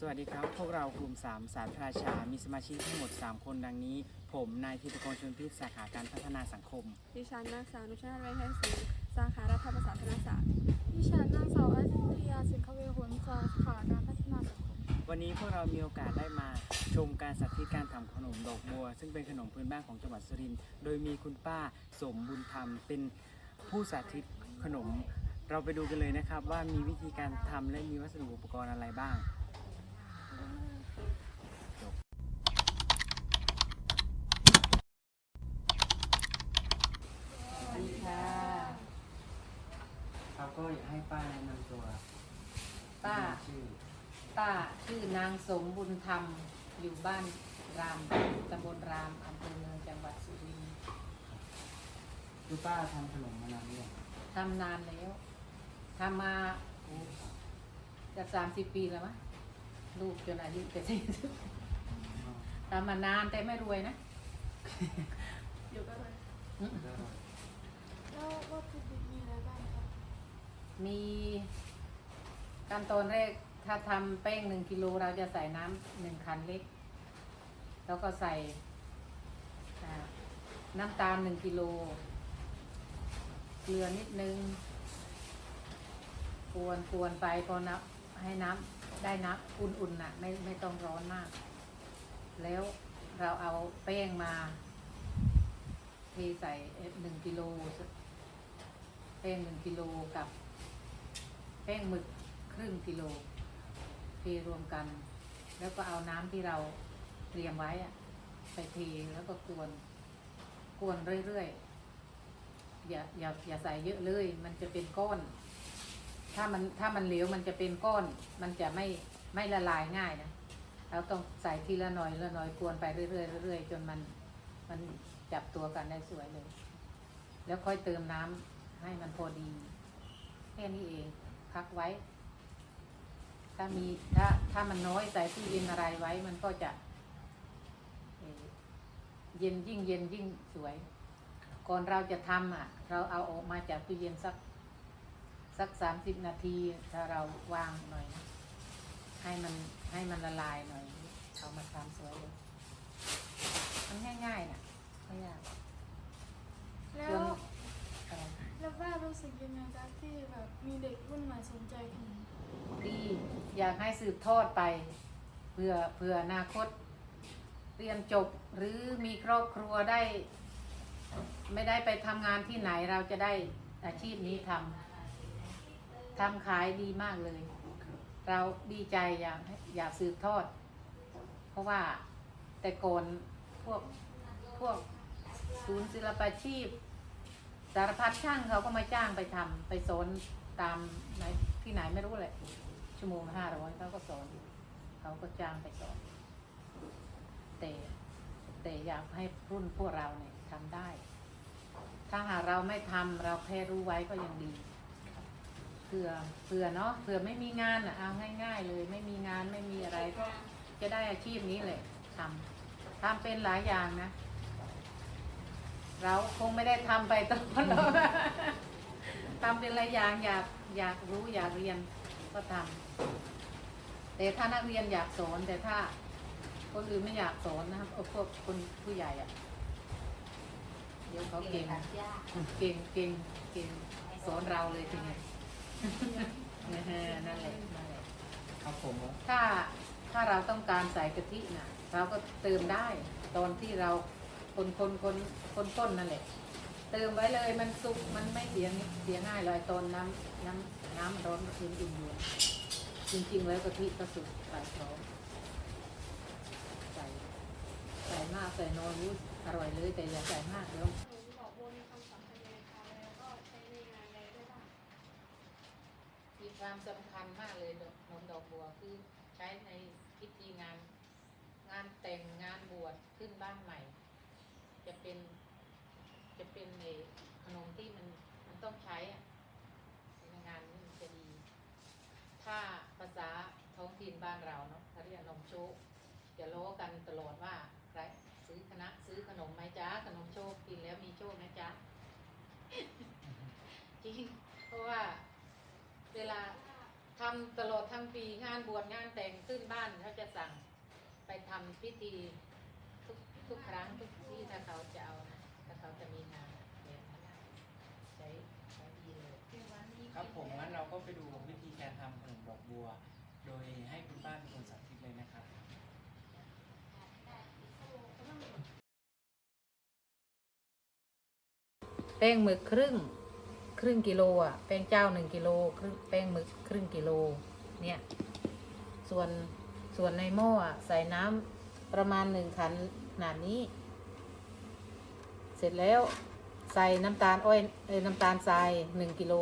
สวัสดีครับ พวกเรากลุ่ม 3 สายพระราชา มีสมาชิกทั้งหมด 3 คนดังนี้ ผมนายธิปกรชนพิษสาขาการพัฒนาสังคม ดิฉันนางสาวนุชนาถไว้ให้สีสาขารัฐประศาสนศาสตร์ดิฉันนางสาวอาทิตยาสิงคเวหนสาขาการพัฒนาสังคม วันนี้พวกเรามีโอกาสได้มาชมการสาธิตการทำขนมดอกบัว ซึ่งเป็นขนมพื้นบ้านของจังหวัดสุรินทร์ โดยมีคุณป้าสมบุญธรรม เป็นผู้สาธิตขนม เราไปดูกันเลยนะครับว่ามีวิธีการทำและมีวัสดุอุปกรณ์อะไรบ้าง สวัสดีค่ะ เราก็อยากให้ป้าแนะนำตัว ป้า ชื่อ ป้าชื่อนางสมบุญธรรม อยู่บ้านรามตำบลรามอำเภอเมืองจังหวัดสุรินทร์คือป้าทำขนมมานานหรือยังทำนานแล้วทำมาโอ้จะสามสิบปีแล้วมั้งลูกจนอายุจะสี่สิบทำมานานแต่ไม่รวยนะเดี๋ยวก็เลยอืมแล้ววัตถุดิบมีอะไรบ้างครับ มี ขั้นตอนแรก ถ้าทำแป้งหนึ่งกิโลเราจะใส่น้ำหนึ่งคันเล็ก แล้วก็ใส่น้ำตาลหนึ่งกิโล เกลือนิดนึงกวนกวนไปพอน้ำให้น้ำได้น้ำอุ่นๆน่ะไม่ไม่ต้องร้อนมาก แล้วเราเอาแป้งมาเทใส่หนึ่งกิโลแป้งหนึ่งกิโลกับแป้งหมึกครึ่งกิโล รวมกัน แล้วก็เอาน้ำที่เราเตรียมไว้อะไปเทแล้วก็กวนกวนเรื่อยๆอย่าอย่าอย่าใส่เยอะเลย มันจะเป็นก้อน ถ้ามันถ้ามันเหลวมันจะเป็นก้อน มันจะไม่ไม่ละลายง่ายนะเราต้องใส่ทีละหน่อยละหน่อยกวนไปเรื่อยๆเรื่อยๆจนมันมันจับตัวกันได้สวยเลย แล้วค่อยเติมน้ำให้มันพอดีแค่นี้เองพักไว้ ถ้ามีถ้าถ้ามันน้อยใส่ตู้เย็นอะไรไว้ มันก็จะเอ่อเย็นยิ่งเย็นยิ่งสวย ก่อนเราจะทำอะ เราเอาออกมาจากตู้เย็นสักสักสามสิบนาที ถ้าเราวางหน่อยนะให้มันให้มันละลายหน่อยเอามาทำสวยเลยมันง่ายๆนะไม่ยากแล้ส่วนวอะไรแล้วว่ารู้สึกยังไงจ๊ะที่แบบมีเด็กรุ่นใหม่สนใจขนมดี อยากให้สืบทอดไปเพื่อเพื่ออนาคต เรียนจบหรือมีครอบครัวได้ ไม่ได้ไปทำงานที่ไหนเราจะได้อาชีพนี้ทำทำขายดีมากเลย เราดีใจอยากอยากสืบทอด เพราะว่าแต่ก่อนพวกพวกศูนย์ศิลปาชีพ สารพัดช่างเขาก็มาจ้างไปทำไปสอนตามไหนที่ไหนไม่รู้แหละ ชั่วโมงห้าร้อยเขาก็สอนเขาก็จ้างไปสอน แต่แต่อยากให้รุ่นพวกเราเนี่ยทำได้ ถ้าหากเราไม่ทำเราแค่รู้ไว้ก็ยังดีเผื่อเผื่อเนาะเผื่อไม่มีงานอะเอาง่าย ๆ เลย ไม่มีงานไม่มีอะไรก็จะได้อาชีพนี้เลยทำทำเป็นหลายอย่างนะ เราคงไม่ได้ทำไปตลอดหรอกทำเป็นหลายอย่างอยากอยากรู้อยากเรียนก็ทำ แต่ถ้านักเรียนอยากสอนแต่ถ้า คนอื่นไม่อยากสอนนะครับเอาพวกคนผู้ใหญ่อะเดี๋ยวเขาเก่งเก่งเก่งเก่งสอนเราเลยทีเนี้ยเออนั่นแหละนั่นแหละครับผมถ้าถ้าเราต้องการใส่กะทิน่ะ เราก็เติมได้ตอนที่เราคนคนคนคนต้นนั่นแหละ เติมไว้เลยมันสุกมันไม่เสียงเสียง่ายเลยตอนน้ำน้ำน้ำร้อนอุ่นอุ่นอยู่ จริงๆ แล้วกะทิก็สุกใส่พร้อมใส่ใส่มากใส่น้อยรู้อร่อยเลยแต่อย่าใส่มากเดี๋ยวขนมดอกบัวมีความสำคัญยังไงคะแล้วก็ใช้ในงานอะไรได้บ้างมีความสำคัญมากเลยดอกนมดอกบัวคือใช้ในพิธีงาน งานแต่งงานบวชขึ้นบ้านใหม่ จะเป็นจะเป็นในขนมที่มันมันต้องใช้อะในงานนี้มันจะดี ถ้า ษาท้องถิ่นบ้านเราเนาะเขาเรียกนมโชคจะล้อกันตลอดว่าใครซื้อคณะซื้อขนมไหมจ๊ะขนมโชคกินแล้วมีโชคนะจ๊ะจริงเพราะว่า เวลาทำตลอดทั้งปีงานบวชงานแต่งขึ้นบ้านเขาจะสั่งไปทำพิธีทุกทุกครั้งทุกที่ถ้าเขาจะเอานะถ้าเขาจะมีงานใช้ใช้ดีเลยครับผมงั้นเราก็ไปดู บัว โดยให้คุณป้าเป็นคนสาธิตเลยนะครับแป้งหมึกครึ่งครึ่งกิโลอะแป้งเจ้าหนึ่งกิโลครึ่งแป้งหมึกครึ่งกิโลเนี่ยส่วนส่วนในหม้ออะใส่น้ำประมาณหนึ่งขันขนาดนี้ เสร็จแล้วใส่น้ำตาลอ้อยเอ้ยน้ำตาลทรายหนึ่งกิโล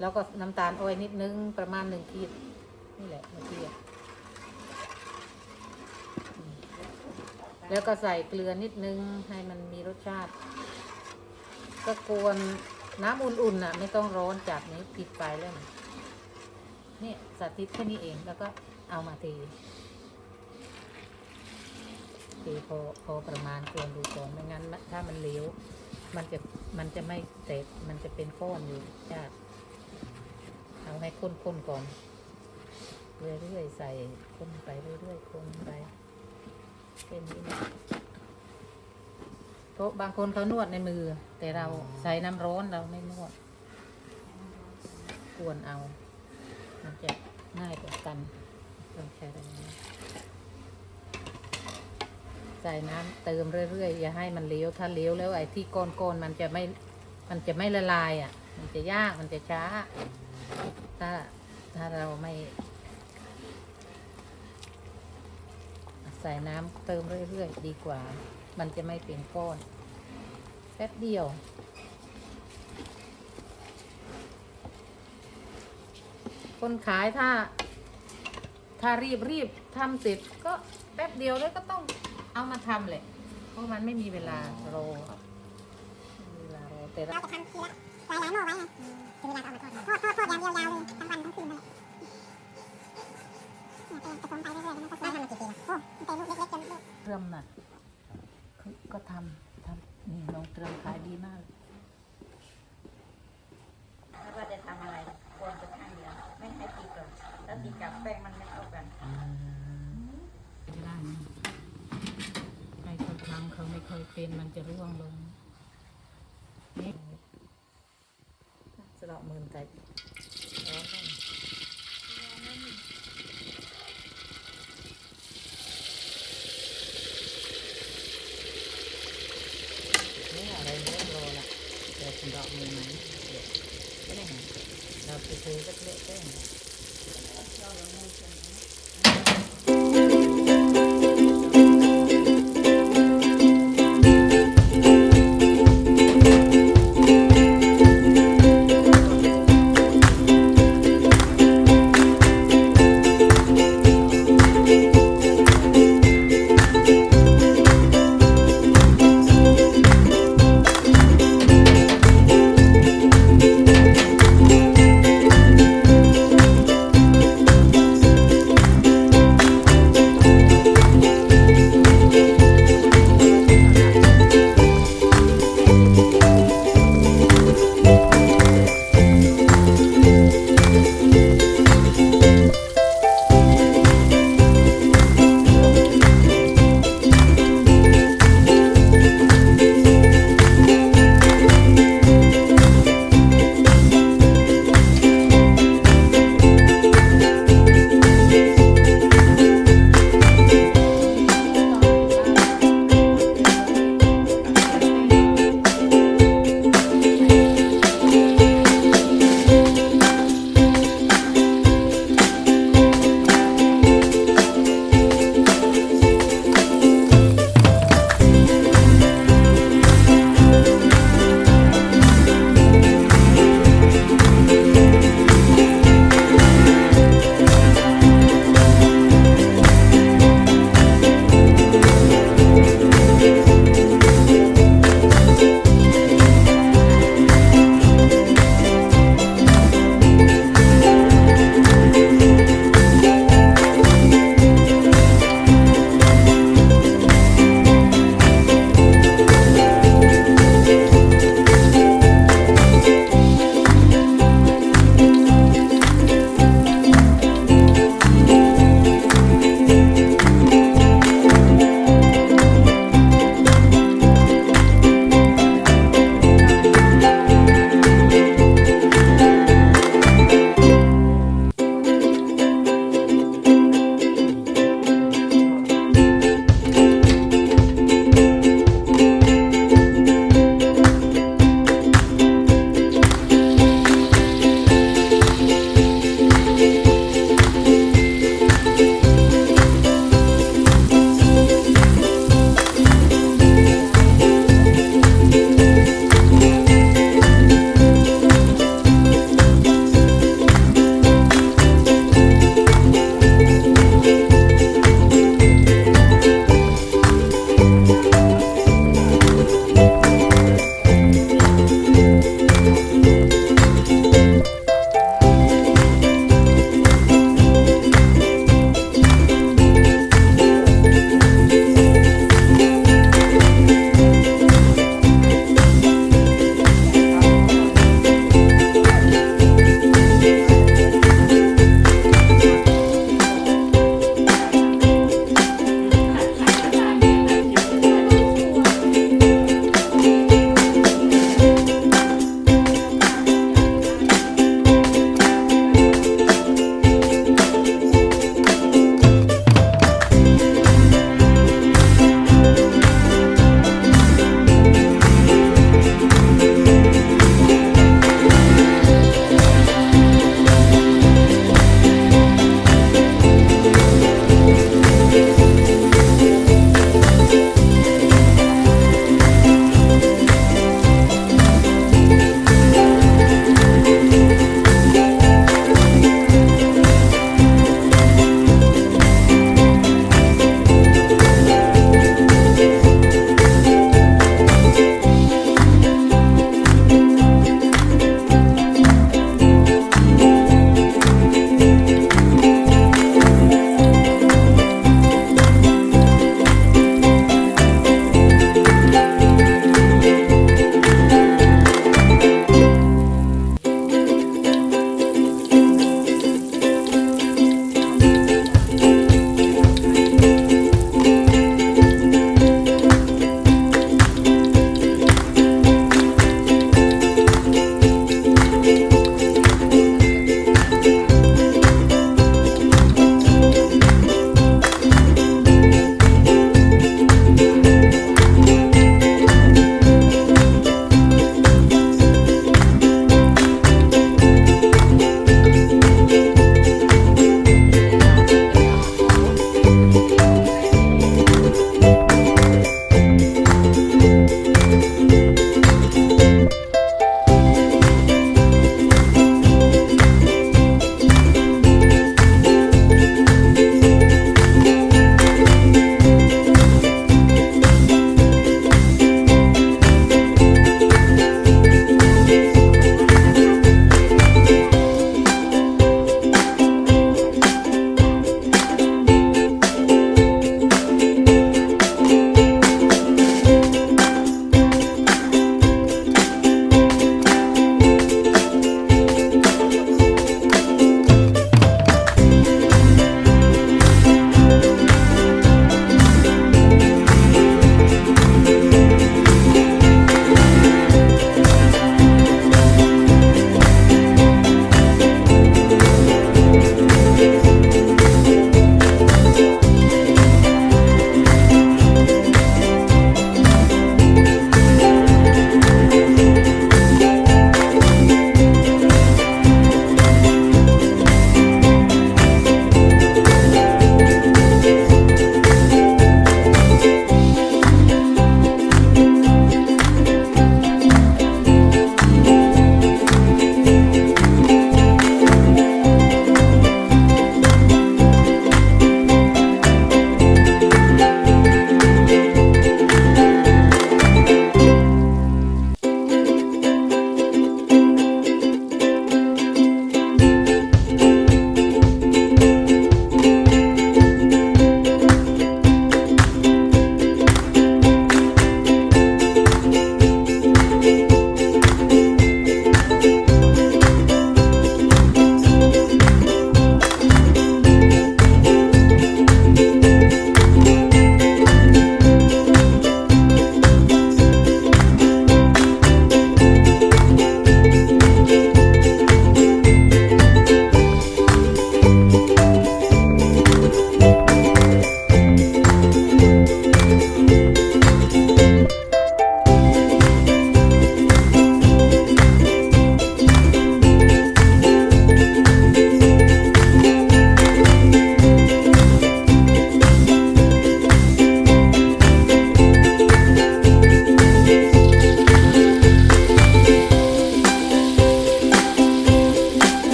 แล้วก็น้ำตาลอ้อยนิดนึงประมาณหนึ่งขีดนี่แหละเมื่อกี้แล้วก็ใส่เกลือนิดนึงให้มันมีรสชาติ ก็กวนน้ำอุ่นๆน่ะ ไม่ต้องร้อนจัดนี้ปิดไฟแล้วนะเนี่ยสาธิตแค่นี้เองแล้วก็เอามาเทเทพอพอประมาณกวนดูก่อนไม่งั้น ถ้ามันเหลวมันจะมันจะไม่เตกมันจะเป็นก้อนอยู่ยากเอา ให้ข้นๆก่อน เรื่อยๆใส่ข้นไปเรื่อยๆคนไปเป็นนี้นะเพราะบางคนเขานวดในมือ แต่เราใช้น้ำร้อนเราไม่นวดกวนเอา มันจะง่ายกว่ากันต้องใช้แรงนะใส่น้ำเติมเรื่อยๆอย่าให้มันเลี้ยวถ้าเลี้ยวแล้วไอ้ที่ก้อนๆมันจะไม่มันจะไม่ละลายอะ มันจะยากมันจะช้า ถ้าถ้าเราไม่ ใส่น้ำเติมเรื่อยๆ ดีกว่า มันจะไม่เป็นก้อน แป๊บเดียว คนขายถ้า ถ้ารีบรีบทำเสร็จก็แป๊บเดียวแล้วก็ต้องเอามาทำแหละเพราะมันไม่มีเวลารอเวลารอแต่ละเราจะทำทีละห ลายหลายๆหม้อไว้ไงถึงเวลาก็เอามาทอดทอดทอดอย่างเดียวยาวเลยทั้งวันทั้งคืนเลยเนี่ยผสมไปเรื่อยๆมันก็ได้ทำมากี่ปีแล้วโอ้มันเป็นลูกเล็กๆจนลูกเตรียมน่ะคือก็ทำทำนี่น้องเตรียมขายดีมากไม่ว่าจะทำอะไรควรจะข้างเดียวไม่ให้ตีกลับถ้าตีกลับแป้งมันไม่เข้ากันไม่ได้นะใครคนทำเขาไม่เคยเป็นมันจะร่วงลง นี่ สละหมื่นแต่ร้อนได้นี่อะไรเริ่มรอละ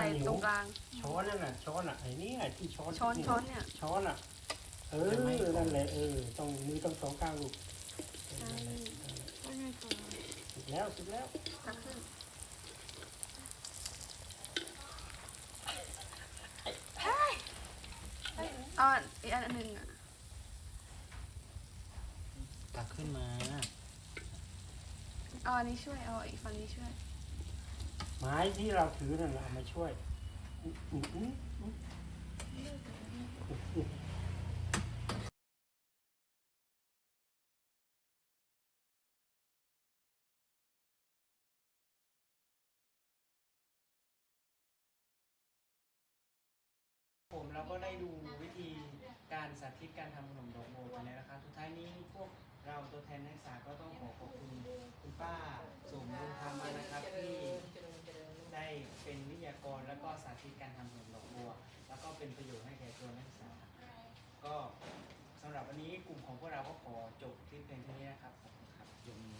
น้ำมันสาดใส่ตรงกลาง ช้อนนั่นน่ะช้อนอะไอ้นี่อะที่ช้อนช้อนช้อนเนี่ยช้อนอะ เออนั่นแหละเออต้องมือต้องสองข้างลูกเออนั่นแหละเออแล้วไงต่อสุดแล้วสุดแล้วตักขึ้นเอาอีกอันหนึ่งอะตักขึ้นมาเอาอันนี้ช่วยเอาอีกฝั่งนี้ช่วย ไม้ที่เราถือนั่นเอามาช่วยผมเราก็ได้ดูวิธีการสาธิตการทำขนมดอกโบไปแล้วนะครับสุดท้ายนี้พวกเราตัวแทนนักศึกษาก็ต้องขอขอบคุณคุณป้าสมบุญธรรมนะครับที่ ได้เป็นวิทยากรแล้วก็สาธิตการทำขนมดอกบัว แล้วก็เป็นประโยชน์ให้แก่ตัวนักศึกษา ก็สำหรับวันนี้กลุ่มของพวกเราก็ขอจบคลิปเพียงเท่านี้นะครับขอบคุณครับยกมื